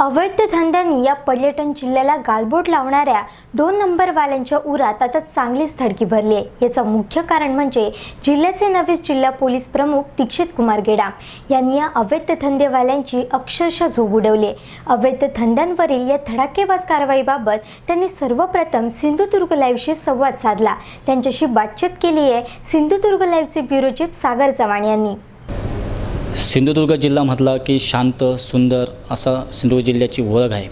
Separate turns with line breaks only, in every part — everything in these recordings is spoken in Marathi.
अवैध धंद्यांनी या पर्यटन जिल्ह्याला गालबोट लावणाऱ्या दोन नंबरवाल्यांच्या उरात आता चांगलीच धडकी भरली आहे. याचं मुख्य कारण म्हणजे जिल्ह्याचे नवे जिल्हा पोलीस प्रमुख दीक्षित कुमार गेडाम यांनी या अवैध धंदेवाल्यांची अक्षरशः झोप उडवली अवैध धंद्यांवरील या धडाकेबाज कारवाईबाबत त्यांनी सर्वप्रथम सिंधुदुर्ग लाईव्हशी संवाद साधला. त्यांच्याशी बातचीत केली आहे सिंधुदुर्ग लाईव्हचे ब्युरो चीफ सागर चव्हाण यांनी.
सिंधुदुर्ग जिल्हा म्हटला की शांत सुंदर असा सिंधुदुर्ग जिल्ह्याची ओळख आहे.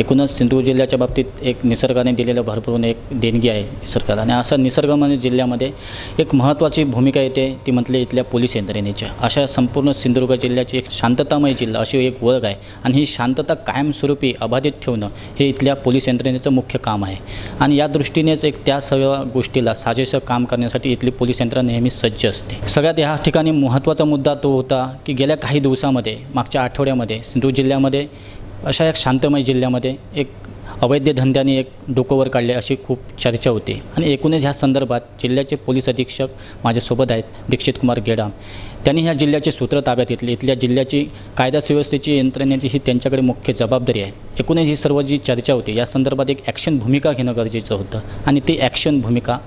एकूणच सिंधुदुर्ग जिल्ह्याच्या बाबतीत एक निसर्गाने दिलेलं भरपूर एक देणगी आहे निसर्गाला. आणि असं निसर्गमय म्हणजे जिल्ह्यामध्ये एक महत्त्वाची भूमिका येते ती म्हटली इथल्या पोलीस यंत्रणेच्या अशा संपूर्ण सिंधुदुर्ग जिल्ह्याची एक शांततामय जिल्हा अशी एक ओळख आहे. आणि ही शांतता कायमस्वरूपी अबाधित ठेवणं हे इथल्या पोलीस यंत्रणेचं मुख्य काम आहे. आणि या दृष्टीनेच एक त्या सगळ्या गोष्टीला साजेसं काम करण्यासाठी इथली पोलीस यंत्रणा नेहमी सज्ज असते. सगळ्यात ह्या ठिकाणी महत्त्वाचा मुद्दा तो होता की गेल्या काही दिवसामध्ये मागच्या आठवड्यामध्ये सिंधुदुर्ग जिल्ह्यामध्ये अशा एक शांतमय जिल्ह्यामध्ये एक अवैध धंद्याने एक डोकोवर काढले अशी खूप चर्चा होती. आणि एकूणच ह्या संदर्भात जिल्ह्याचे पोलीस अधीक्षक माझ्यासोबत आहेत दीक्षित कुमार गेडाम. त्यांनी ह्या जिल्ह्याचे सूत्र ताब्यात घेतले. इथल्या जिल्ह्याची कायदा सुव्यवस्थेची यंत्रणेची ही त्यांच्याकडे मुख्य जबाबदारी आहे. एकूणच ही सर्व जी चर्चा होती या संदर्भात एक ॲक्शन भूमिका घेणं गरजेचं होतं. आणि ती ॲक्शन भूमिका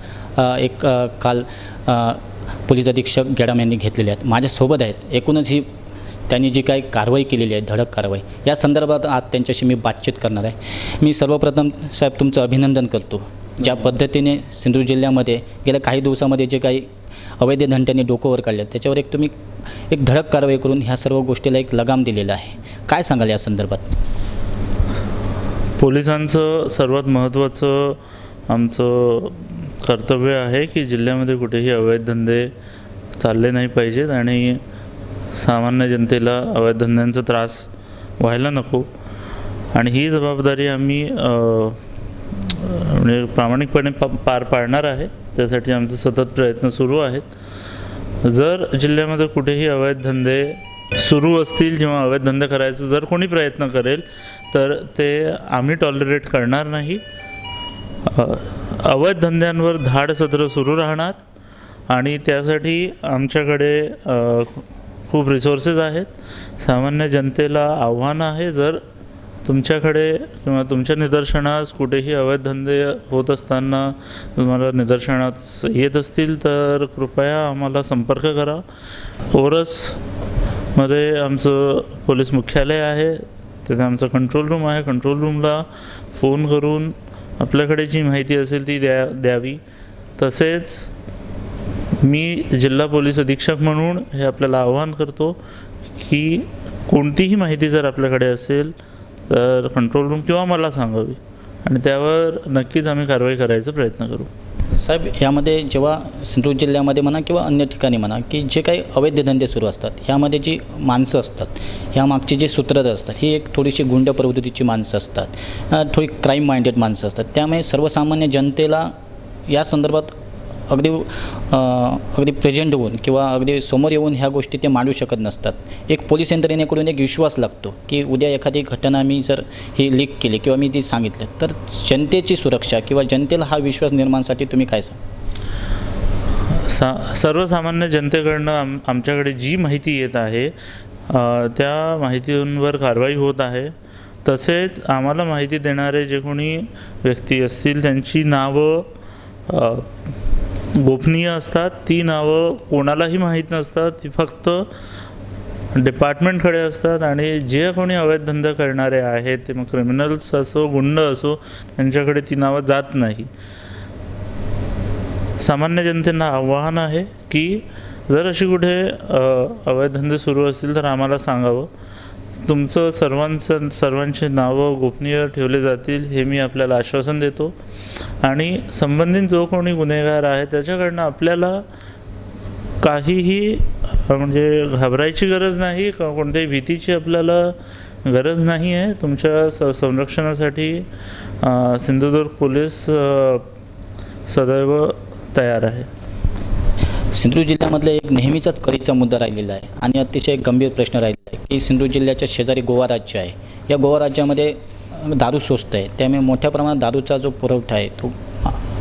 एक काल पोलीस अधीक्षक गेडाम यांनी घेतलेली आहेत माझ्यासोबत आहेत. एकूणच ही त्यांनी जी काही कारवाई केलेली आहे धडक कारवाई या संदर्भात आज त्यांच्याशी मी बातचीत करणार आहे. मी सर्वप्रथम साहेब तुमचं अभिनंदन करतो. ज्या पद्धतीने सिंधुदुर्ग जिल्ह्यामध्ये गेल्या काही दिवसामध्ये जे काही अवैध धंट्यांनी डोकं वर काढले त्याच्यावर एक तुम्ही एक धडक कारवाई करून ह्या सर्व गोष्टीला एक लगाम दिलेला आहे. काय सांगाल या संदर्भात?
पोलिसांचं सर्वात महत्त्वाचं आमचं कर्तव्य आहे की जिल्ह्यामध्ये कुठेही अवैध धंदे चालले नाही पाहिजेत आणि सामान्य जनतेला अवैध धंद्यांचा त्रास व्हायला नको. आणि ही जबाबदारी आम्ही म्हणजे प्रामाणिकपणे पा पार पाडणार आहे. त्यासाठी आमचे सतत प्रयत्न सुरू आहेत. जर जिल्ह्यामध्ये कुठेही अवैध धंदे सुरू असतील किंवा अवैध धंदे करायचा जर कोणी प्रयत्न करेल तर ते आम्ही टॉलरेट करणार नाही. अवैध धंद्यांवर धाड सत्र सुरू राहणार. आणि त्यासाठी आमच्याकडे खूप रिसोर्सेस आहेत. सामान्य जनतेला आव्हान आहे जर तुमच्याकडे किंवा तुमच्या निदर्शनास कुठेही अवैध धंदे होत असताना तुम्हाला निदर्शनास येत असतील तर कृपया आम्हाला संपर्क करा. ओरसमध्ये आमचं पोलीस मुख्यालय आहे. तिथे आमचं कंट्रोल रूम आहे. कंट्रोल रूमला फोन करून आपल्याकडे जी माहिती असेल ती द्या द्यावी. तसेच मी जिल्हा पोलीस अधीक्षक म्हणून हे आपल्याला आवाहन करतो की कोणतीही माहिती जर आपल्याकडे असेल तर कंट्रोल रूम किंवा मला सांगावी. आणि त्यावर नक्कीच आम्ही कारवाई करायचा प्रयत्न करू.
साहेब यामध्ये जेव्हा सिंधुदुर्ग जिल्ह्यामध्ये म्हणा किंवा अन्य ठिकाणी म्हणा की जे काही अवैध धंदे सुरू असतात ह्यामध्ये जी माणसं असतात ह्या मागची जे सूत्रधार असतात ही एक थोडीशी गुंड प्रवृत्तीची माणसं असतात थोडी क्राईम माइंडेड माणसं असतात. त्यामुळे सर्वसामान्य जनतेला या संदर्भात अगदी अगदी प्रेझेंट होऊन किंवा अगदी समोर येऊन ह्या गोष्टी ते मांडू शकत नसतात. एक पोलीस यंत्रणेकडून एक विश्वास लागतो की उद्या एखादी घटना मी जर ही लीक केली किंवा मी ती सांगितलं तर जनतेची सुरक्षा किंवा जनतेला हा विश्वास निर्माणसाठी तुम्ही काय सांग
सा सर्वसामान्य जनतेकडनं आम आमच्याकडे जी माहिती येत आहे त्या माहितींवर कारवाई होत आहे. तसेच आम्हाला माहिती देणारे जे कोणी व्यक्ती असतील त्यांची नावं गोपनीय असतात ती नावं कोणालाही माहीत नसतात ती फक्त डिपार्टमेंटकडे असतात आणि जे कोणी अवैध धंदा करणारे आहेत ते मग क्रिमिनल्स असो गुंड असो त्यांच्याकडे ती नावं जात नाही. सामान्य जनतेना आव्हान आहे की जर अशी कुठे अवैध धंदे सुरू असतील तर आम्हाला सांगावं. तुमचं सर्वांचं सर्वांची नावं गोपनीय ठेवले जातील हे मी आपल्याला आश्वासन देतो. आणि संबंधित जो कोणी गुन्हेगार आहे त्याच्याकडनं आपल्याला काहीही म्हणजे घाबरायची गरज नाही का कोणत्याही भीतीची आपल्याला गरज नाही आहे. तुमच्या स संरक्षणासाठी सिंधुदुर्ग पोलीस सदैव तयार आहे.
सिंधुदुर्ग जिल्ह्यामधला एक नेहमीचाच कधीचा मुद्दा राहिलेला आहे आणि अतिशय गंभीर प्रश्न राहिलेला आहे की सिंधुदुर्ग जिल्ह्याच्या शेजारी गोवा राज्य आहे. या गोवा राज्यामध्ये दारू स्वस्त आहे. त्यामुळे मोठ्या प्रमाणात दारूचा जो पुरवठा आहे तो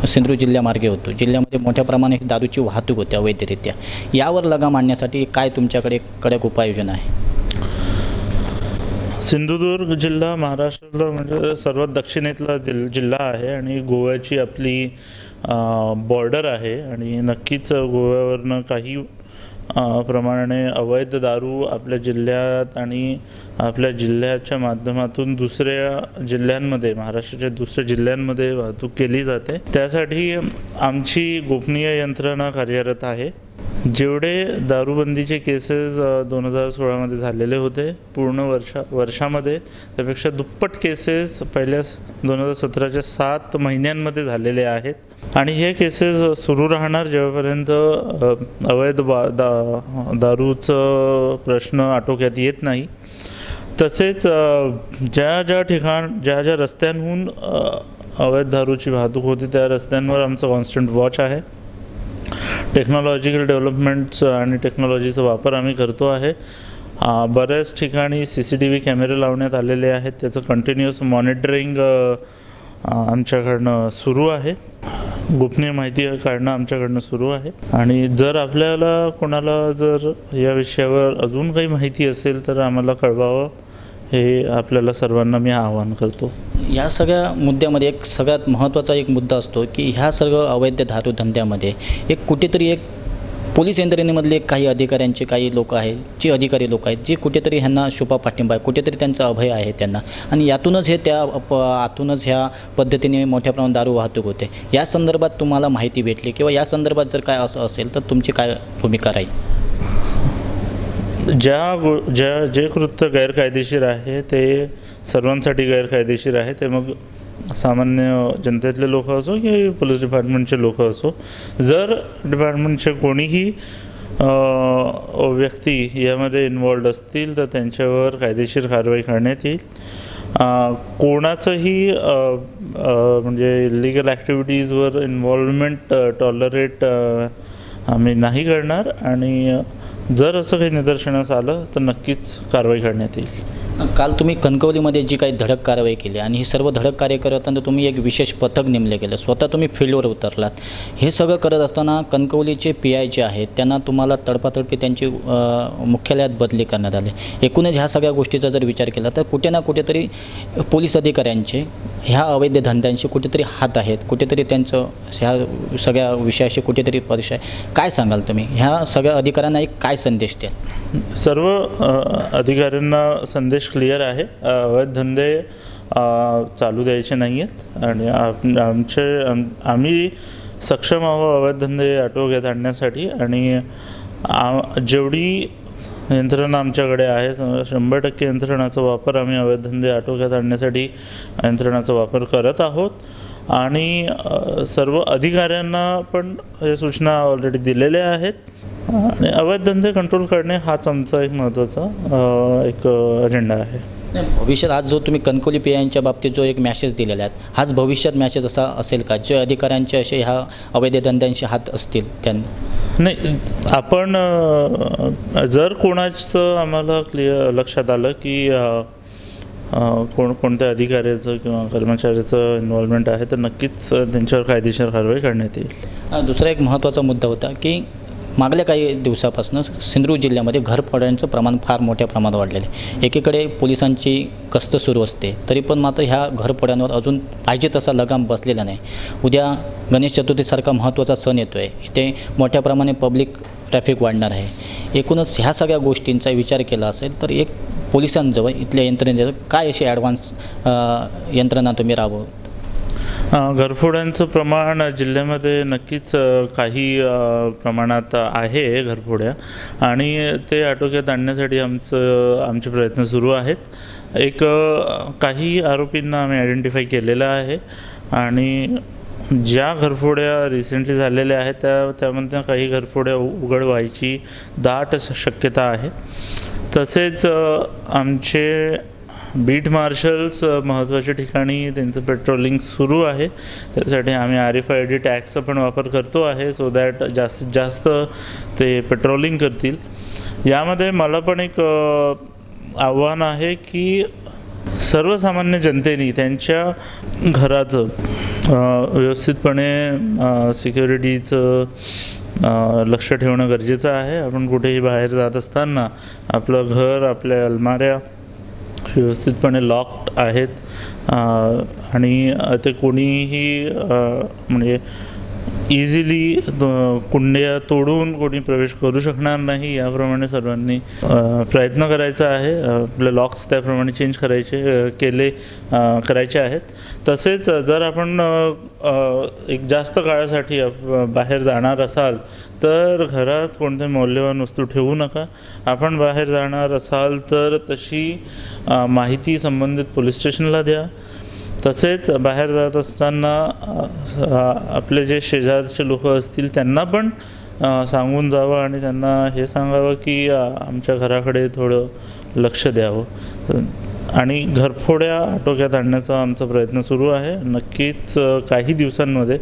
सिंधुदुर्ग जिल्ह्यामार्गे होतो. जिल्ह्यामध्ये मोठ्या प्रमाणात दारूची वाहतूक होते अवैधरित्या. यावर लगाम आणण्यासाठी काय तुमच्याकडे कडक उपाययोजना आहे?
सिंधुदुर्ग जिल्हा महाराष्ट्राला म्हणजे सर्वात दक्षिणेतला जिल जिल्हा आहे आणि गोव्याची आपली बॉर्डर आहे आणि नक्कीच गोव्यावरनं काही प्रमाणे अवैध दारू आपल्या जिल्ह्यात आणि आपल्या जिल्ह्याच्या माध्यमातून दुसऱ्या जिल्ह्यांमध्ये महाराष्ट्राच्या दुसऱ्या जिल्ह्यांमध्ये वाहतूक केली जाते. त्यासाठी आमची गोपनीय यंत्रणा कार्यरत आहे. जेवढे दारूबंदीचे केसेस दोन हजार सोळामध्ये झालेले होते पूर्ण वर्षा वर्षामध्ये त्यापेक्षा दुप्पट केसेस पहिल्या दोन हजार सतराच्या सात महिन्यांमध्ये झालेले आहेत. आणि हे केसेस सुरू राहणार जेव्हापर्यंत अवैध बा दा दारूचं प्रश्न आटोक्यात येत नाही. तसेच ज्या ज्या ठिकाण ज्या ज्या रस्त्यांहून अवैध दारूची वाहतूक होती त्या रस्त्यांवर आमचं कॉन्स्टंट वॉच आहे. टेक्नॉलॉजिकल डेव्हलपमेंट्स आणि टेक्नॉलॉजीचा वापर आम्ही करतो आहे. बऱ्याच ठिकाणी सी सी टी व्ही कॅमेरे लावण्यात आलेले आहेत. त्याचं कंटिन्युअस मॉनिटरिंग आमच्याकडनं सुरू आहे. गोपनीय माहिती काढणं आमच्याकडनं सुरू आहे. आणि जर आपल्याला कोणाला जर या विषयावर अजून काही माहिती असेल तर आम्हाला कळवावं. हे आपल्याला सर्वांना मी आवाहन करतो.
या सगळ्या मुद्द्यामध्ये एक सगळ्यात महत्त्वाचा एक मुद्दा असतो की ह्या सर्व अवैध धातू धंद्यामध्ये एक कुठेतरी एक पोलीस यंत्रणेमधले काही अधिकाऱ्यांचे काही लोक आहेत जे अधिकारी लोक आहेत जे कुठेतरी ह्यांना शुपा पाठिंबा आहे कुठेतरी त्यांचा अभय आहे त्यांना. आणि यातूनच हे त्या प आतूनच ह्या पद्धतीने मोठ्या प्रमाणात दारू वाहतूक होते. या संदर्भात तुम्हाला माहिती भेटली किंवा या संदर्भात जर काय असं असेल तर तुमची काय भूमिका राहील?
ज्या गो ज्या जे कृत्य गैरकायदेशीर आहे ते सर्वांसाठी गैरकायदेशीर आहे ते मग सामान्य जनतेतले लोक असो की पोलीस डिपार्टमेंटचे लोक असो जर डिपार्टमेंटचे कोणीही व्यक्ती यामध्ये इन्वॉल्ड असतील तर त्यांच्यावर कायदेशीर कारवाई करण्यात येईल. कोणाचंही म्हणजे इलिगल ॲक्टिव्हिटीजवर इन्व्हॉल्वमेंट टॉलरेट आम्ही नाही करणार आणि जर असं काही निदर्शनास आलं तर नक्कीच कारवाई करण्यात येईल.
काल तुम्ही कणकवलीमध्ये जी काही धडक कारवाई केली आणि ही सर्व धडक कार्य करत असताना तुम्ही एक विशेष पथक नेमले गेलं. स्वतः तुम्ही फील्डवर उतरलात. हे सगळं करत असताना कणकवलीचे पी आय जे आहेत त्यांना तुम्हाला तडपातडपी त्यांची मुख्यालयात बदली करण्यात आली. एकूणच ह्या सगळ्या गोष्टीचा जर विचार केला तर कुठे ना कुठेतरी पोलीस अधिकाऱ्यांचे ह्या अवैध धंद्यांशी कुठेतरी हात आहेत कुठेतरी त्यांचं ह्या सगळ्या विषयाशी कुठेतरी परिचय काय सांगाल तुम्ही? ह्या सगळ्या अधिकाऱ्यांना एक काय संदेश द्याल?
सर्व अधिकाऱ्यांना संदेश क्लिअर आहे. अवैध धंदे चालू द्यायचे नाही आहेत आणि आम- आमचे आम्ही सक्षम आहोत अवैध धंदे आटोक्यात आणण्यासाठी. आणि जेवढी यंत्रणा आमच्याकडे आहे. शंभर टक्के यंत्रणाचा वापर आम्ही अवैध धंदे आटोक्यात आणण्यासाठी यंत्रणाचा वापर करत आहोत. आणि सर्व अधिकाऱ्यांना पण हे सूचना ऑलरेडी दिलेल्या आहेत. आणि अवैध धंदे कंट्रोल करणे हाच आमचा एक महत्त्वाचा एक अजेंडा आहे.
भविष्यात आज जो तुम्ही कणकोली पी बाबतीत जो एक मॅसेज दिलेला आहे हाच भविष्यात मॅसेज असा असेल का? जे अधिकाऱ्यांचे असे ह्या अवैध धंद्यांशी हात असतील त्यांना?
नाही आपण जर कोणाचं आम्हाला क्लिअर लक्षात आलं की कोण कोणत्या अधिकाऱ्याचं किंवा कर्मचाऱ्याचं इन्व्हॉल्वमेंट आहे तर नक्कीच त्यांच्यावर कायदेशीर कारवाई करण्यात येईल.
दुसरा एक महत्त्वाचा मुद्दा होता की मागल्या काही दिवसापासून सिंधुदुर्ग जिल्ह्यामध्ये घरफोड्यांचं प्रमाण फार मोठ्या प्रमाणात वाढलेलं आहे. एकीकडे पोलिसांची गस्त सुरू असते तरी पण मात्र ह्या घरफोड्यांवर अजून पाहिजे तसा लगाम बसलेला नाही. उद्या गणेश चतुर्थीसारखा महत्त्वाचा सण येतो आहे इथे मोठ्या प्रमाणे पब्लिक ट्रॅफिक वाढणार आहे. एकूणच ह्या सगळ्या गोष्टींचा विचार केला असेल तर एक पोलिसांजवळ इथल्या यंत्रणेजवळ काय अशी ॲडव्हान्स यंत्रणा तुम्ही राबव
घरफोड्यांचं प्रमाण जिल्ह्यामध्ये नक्कीच काही प्रमाणात आहे घरफोड्या. आणि ते आटोक्यात आणण्यासाठी आमचं आमचे प्रयत्न सुरू आहेत. एक काही आरोपींना आम्ही आयडेंटिफाय केलेलं आहे. आणि ज्या घरफोड्या रिसेंटली झालेल्या आहेत त्या त्यामध्ये काही घरफोड्या उघड व्हायची दाट शक्यता आहे. तसेच आमचे बीट मार्शल्स महत्त्वाच्या ठिकाणी त्यांचं पेट्रोलिंग सुरू आहे. त्यासाठी आम्ही आर एफ आय डी टॅक्सचा पण वापर करतो आहे सो दॅट जास्तीत जास्त ते पेट्रोलिंग करतील. यामध्ये मला पण एक आव्हान आहे की सर्वसामान्य जनतेने त्यांच्या घराचं व्यवस्थितपणे सिक्युरिटीचं लक्ष ठेवणं गरजेचं आहे. आपण कुठेही बाहेर जात असताना आपलं घर आपल्या अलमाऱ्या व्यवस्थितपणे लॉक्ड आहेत. आणि ते कोणीही म्हणजे इझिली कुंड्या तोडून कोणी प्रवेश करू शकणार नाही याप्रमाणे सर्वांनी प्रयत्न करायचा आहे. आपले लॉक्स त्याप्रमाणे चेंज करायचे केले करायचे आहेत. तसेच जर आपण एक जास्त काळासाठी आप- बाहेर जाणार असाल तर घरात कोणते मौल्यवान वस्तू ठेवू नका. आपण बाहेर जाणार असाल तर तशी माहिती संबंधित पोलीस स्टेशनला द्या. तसेच बाहेर जात असताना आपले जे शेजारचे लोक असतील त्यांना पण सांगून जावं आणि त्यांना हे सांगावं की आमच्या घराकडे थोडं लक्ष द्यावं. आणि घरफोड्या आटोक्यात आणण्याचा आमचा प्रयत्न सुरू आहे. नक्कीच काही दिवसांमध्ये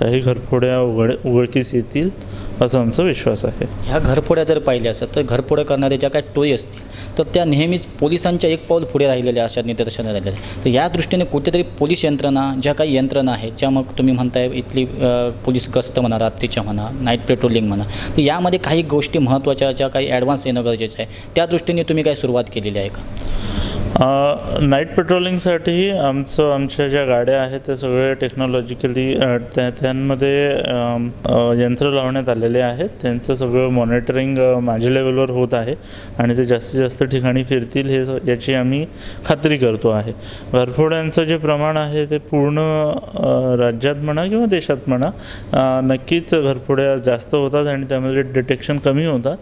काही घरफोड्या उघड उघडकीस येतील. असा आमचा विश्वास आहे
ह्या घरफोड्या जर पाहिल्या असतात तर घरफोड्या करणाऱ्या ज्या काही टोळी असतील तर त्या नेहमीच पोलिसांच्या एक पाऊल पुढे राहिलेल्या अशा निदर्शनात आलेल्या आहेत. तर या दृष्टीने कुठेतरी पोलीस यंत्रणा ज्या काही यंत्रणा आहेत ज्या मग तुम्ही म्हणताय इथली पोलीस गस्त म्हणा रात्रीच्या म्हणा नाईट पेट्रोलिंग म्हणा तर यामध्ये काही गोष्टी महत्त्वाच्या ज्या काही ॲडव्हान्स येणं गरजेचं आहे त्या दृष्टीने तुम्ही काही सुरुवात केलेली आहे का
नाईट पेट्रोलिंगसाठी आमचं आमच्या ज्या गाड्या आहेत त्या सगळ्या टेक्नॉलॉजिकली त्या त्यांमध्ये यंत्र लावण्यात आलेले आहेत. त्यांचं सगळं मॉनिटरिंग माझ्या लेवलवर होत आहे. आणि ते जास्तीत जास्त ठिकाणी फिरतील हे याची आम्ही खात्री करतो आहे. घरफोड्यांचं जे प्रमाण आहे ते पूर्ण राज्यात म्हणा किंवा देशात म्हणा नक्कीच घरफोड्या जास्त होतात आणि त्यामध्ये डिटेक्शन कमी होतात.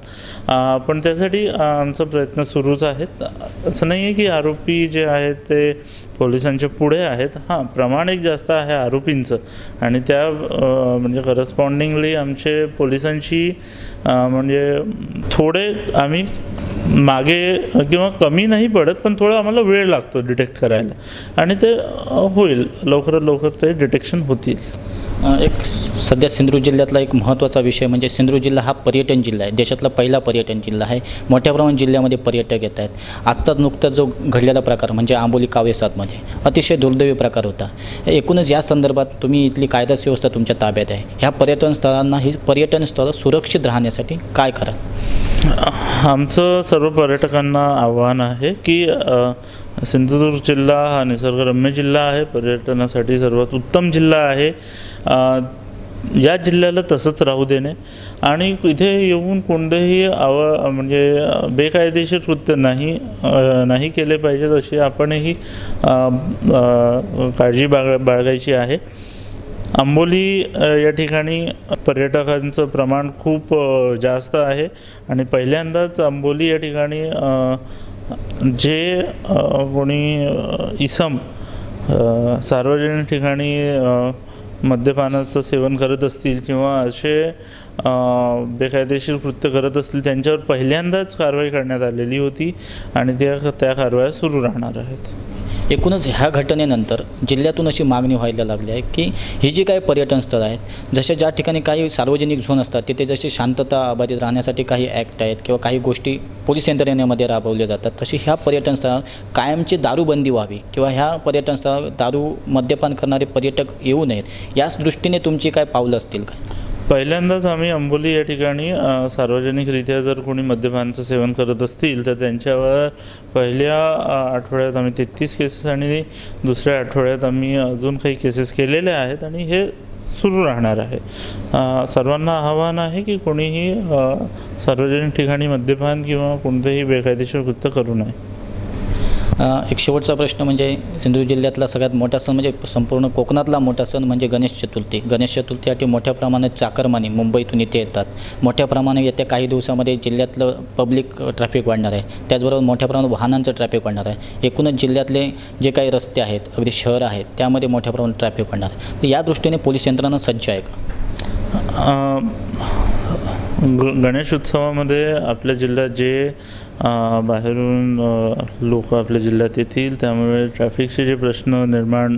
पण त्यासाठी आमचा प्रयत्न सुरूच आहेत. असं नाही आहे की आरोपी जे आहेत ते पोलिसांच्या पुढे आहेत. हां प्रमाण एक जास्त आहे आरोपींचं. आणि त्या म्हणजे करस्पॉन्डिंगली आमचे पोलिसांशी म्हणजे थोडे आम्ही मागे किंवा कमी नाही पडत पण थोडं आम्हाला वेळ लागतो डिटेक्ट करायला. आणि ते होईल. लवकरात लवकर ते डिटेक्शन होतील.
एक सध्या सिंधुदुर्ग जिल्ह्यातला एक महत्त्वाचा विषय म्हणजे सिंधुदुर्ग जिल्हा हा पर्यटन जिल्हा आहे. देशातला पहिला पर्यटन जिल्हा आहे. मोठ्या प्रमाणात जिल्ह्यामध्ये पर्यटक येत आहेत. आजचाच नुकताच जो घडलेला प्रकार म्हणजे आंबोली कावेसादमध्ये अतिशय दुर्दैवी प्रकार होता. एकूणच या संदर्भात तुम्ही इथली कायदा व्यवस्था तुमच्या ताब्यात आहे. ह्या पर्यटन स्थळांना ही पर्यटन स्थळं सुरक्षित राहण्यासाठी काय कराल?
आमचं सर्व पर्यटकांना आव्हान आहे की सिंधुदुर्ग जिल्हा हा निसर्गरम्य जिल्हा आहे. पर्यटनासाठी सर्वात उत्तम जिल्हा आहे. या जिल्ह्याला तसंच राहू देणे. आणि इथे येऊन कोणतेही आव म्हणजे बेकायदेशीर कृत्य नाही नाही केले पाहिजेत अशी आपणही काळजी बाळ बाळगायची आहे. आंबोली या ठिकाणी पर्यटकांचं प्रमाण खूप जास्त आहे. आणि पहिल्यांदाच आंबोली या ठिकाणी जे कोणी इसम सार्वजनिक ठिकाणी मद्यपानाचं सेवन करत असतील किंवा असे बेकायदेशीर कृत्य करत असतील त्यांच्यावर पहिल्यांदाच कारवाई करण्यात आलेली होती आणि त्या त्या कारवाया सुरू राहणार आहेत.
एकूणच ह्या घटनेनंतर जिल्ह्यातून अशी मागणी व्हायला लागली आहे की ही जी काही पर्यटन स्थळं आहेत जशा ज्या ठिकाणी काही सार्वजनिक झोन असतात तिथे जशी शांतता अबाधित राहण्यासाठी काही ॲक्ट आहेत किंवा काही गोष्टी पोलीस यंत्रणेमध्ये राबवल्या जातात तशी ह्या पर्यटन स्थळावर कायमची दारूबंदी व्हावी किंवा ह्या पर्यटन स्थळावर दारू मद्यपान करणारे पर्यटक येऊ नयेत याच दृष्टीने तुमची काय पावलं असतील काय?
पहिल्यांदाच आम्ही अंबोली या ठिकाणी सार्वजनिकरित्या जर कोणी मद्यपानाचं सेवन करत असतील तर त्यांच्यावर पहिल्या आठवड्यात आम्ही तेहतीस केसेस आणि दुसऱ्या आठवड्यात आम्ही अजून काही केसेस केलेल्या आहेत आणि हे सुरू राहणार आहे. सर्वांना आव्हान आहे की कोणीही सार्वजनिक ठिकाणी मद्यपान किंवा कोणतेही बेकायदेशीर कृत्य करू नये.
एक शेवटचा प्रश्न म्हणजे सिंधुदुर्ग जिल्ह्यातला सगळ्यात मोठा सण म्हणजे संपूर्ण कोकणातला मोठा सण म्हणजे गणेश चतुर्थी. गणेश चतुर्थीसाठी मोठ्या प्रमाणात चाकरमानी मुंबईतून इथे येतात. मोठ्या प्रमाणात येत्या काही दिवसामध्ये जिल्ह्यातलं पब्लिक ट्रॅफिक वाढणार आहे. त्याचबरोबर मोठ्या प्रमाणात वाहनांचं ट्रॅफिक वाढणार आहे. एकूणच जिल्ह्यातले जे काही रस्ते आहेत अगदी शहर आहेत त्यामध्ये मोठ्या प्रमाणात ट्रॅफिक वाढणार आहे. तर या दृष्टीने पोलीस यंत्रणा सज्ज आहे का?
ग गणेश उत्सवामध्ये आपल्या जिल्ह्यात जे बाहेरून लोक आपल्या जिल्ह्यात येतील. त्यामुळे ट्रॅफिकचे जे प्रश्न निर्माण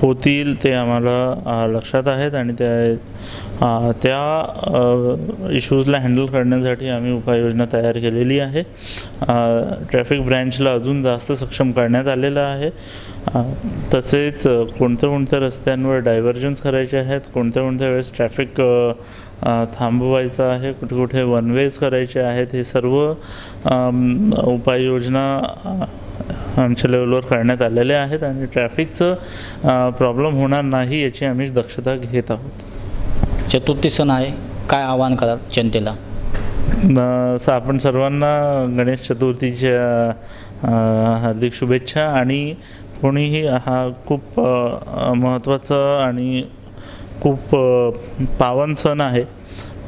होतील ते आम्हाला लक्षात आहेत आणि त्या त्या इश्यूजला हँडल करण्यासाठी आम्ही उपाययोजना तयार केलेली आहे. ट्रॅफिक ब्रँचला अजून जास्त सक्षम करण्यात आलेलं आहे. तसेच कोणत्या कोणत्या रस्त्यांवर डायव्हर्जन्स करायचे आहेत कोणत्या कोणत्या वेळेस ट्रॅफिक थांबवायचं आहे कुठे कुठे वन वेज करायचे आहेत हे सर्व उपाययोजना आमच्या लेवलवर करण्यात आलेले आहेत आणि ट्रॅफिकचं प्रॉब्लेम होणार नाही याची आम्ही दक्षता घेत आहोत.
चतुर्थी सण आहे. काय आवाहन कराल जनतेला?
आपण सर्वांना गणेश चतुर्थीच्या हार्दिक शुभेच्छा आणि कोणीही हा खूप महत्त्वाचा आणि खूप पावन सण आहे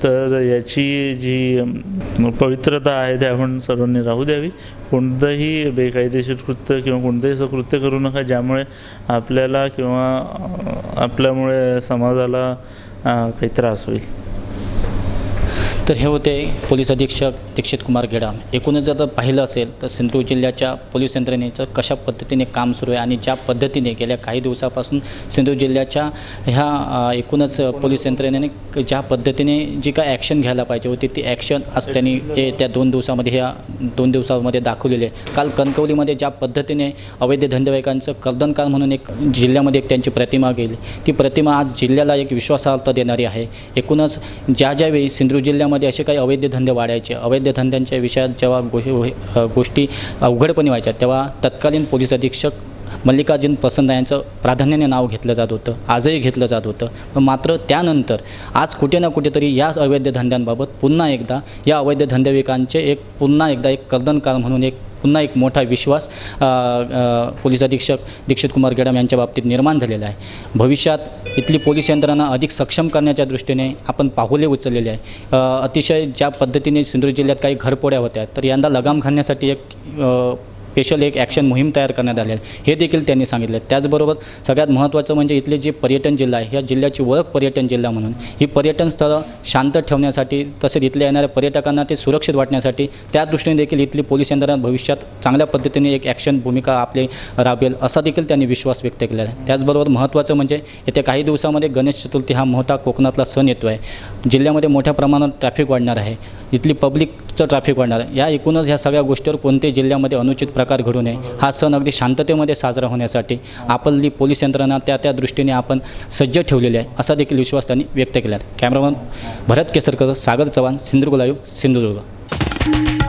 तर याची जी पवित्रता आहे ते आपण सर्वांनी राहू द्यावी. कोणतंही बेकायदेशीर कृत्य किंवा कोणतंही असं कृत्य करू नका ज्यामुळे आपल्याला किंवा आपल्यामुळे समाजाला काही त्रास होईल.
तर हे होते पोलीस अधीक्षक दीक्षित कुमार गेडाम एकूणच जर पाहिलं असेल तर सिंधुदुर्ग जिल्ह्याच्या पोलीस यंत्रणेचं कशा पद्धतीने काम सुरू आहे आणि ज्या पद्धतीने गेल्या काही दिवसापासून सिंधुदुर्ग जिल्ह्याच्या ह्या एकूणच पोलीस यंत्रणेने ज्या पद्धतीने जी काय ॲक्शन घ्यायला पाहिजे होती ती ॲक्शन आज त्यांनी त्या दोन दिवसामध्ये ह्या दोन दिवसामध्ये दाखवलेली आहे काल कणकवलीमध्ये ज्या पद्धतीने अवैध धंदेवाईकांचं कर्दनकार म्हणून एक जिल्ह्यामध्ये एक त्यांची प्रतिमा गेली. ती प्रतिमा आज जिल्ह्याला एक विश्वासार्हता देणारी आहे. एकूणच ज्या ज्यावेळी सिंधुदुर्ग जिल्ह्यामध्ये असे काही अवैध धंदे वाढायचे. अवैध धंद्यांच्या विषयात जेव्हा गो गोष्टी अवघडपणे व्हायच्या तेव्हा तत्कालीन पोलीस अधीक्षक मल्लिकार्जुन प्रसन्न यांचं प्राधान्याने नाव घेतलं जात होतं आजही घेतलं जात होतं. पण मात्र त्यानंतर आज कुठे ना कुठेतरी याच अवैध धंद्यांबाबत पुन्हा एकदा या अवैध धंदेविकांचे एक पुन्हा एकदा एक कर्दनकार म्हणून एक पुन्हा एक मोठा विश्वास पोलीस अधीक्षक दीक्षित कुमार गेडाम यांच्या बाबतीत निर्माण झालेला आहे. भविष्यात इथली पोलीस यंत्रणा अधिक सक्षम करण्याच्या दृष्टीने आपण पाहुले उचललेले आहे. अतिशय ज्या पद्धतीने सिंधुदुर्ग जिल्ह्यात काही घरपोड्या होत्या तर यंदा लगाम घालण्यासाठी एक स्पेशल एक ॲक्शन मोहीम तयार करण्यात आली आहे. हे देखील त्यांनी सांगितले त्याचबरोबर सगळ्यात महत्त्वाचं म्हणजे इथले जे पर्यटन जिल्हा आहे ह्या जिल्ह्याची ओळख पर्यटन जिल्हा म्हणून. ही पर्यटन स्थळं शांत ठेवण्यासाठी तसेच इथल्या येणाऱ्या पर्यटकांना ते सुरक्षित वाटण्यासाठी त्या दृष्टीने देखील इथली पोलीस यंत्रणा भविष्यात चांगल्या पद्धतीने एक ॲक्शन भूमिका आपली राबेल असा देखील त्यांनी विश्वास व्यक्त केला आहे. त्याचबरोबर महत्त्वाचं म्हणजे येत्या काही दिवसामध्ये गणेश चतुर्थी हा मोठा कोकणातला सण येतो आहे. जिल्ह्यामध्ये मोठ्या प्रमाणात ट्रॅफिक वाढणार आहे. इथली पब्लिकचं ट्रॅफिक वाढणार आहे. या एकूणच ह्या सगळ्या गोष्टीवर कोणत्याही जिल्ह्यामध्ये अनुचित प्रकार घडू नये. हा सण अगदी शांततेमध्ये साजरा होण्यासाठी आपली पोलीस यंत्रणा त्या त्या दृष्टीने आपण सज्ज ठेवलेली आहे असा देखील विश्वास त्यांनी व्यक्त केला आहे. Cameraman Bharat Kesarkar Sagar Chavan Sindhudurg live Sindhudurg.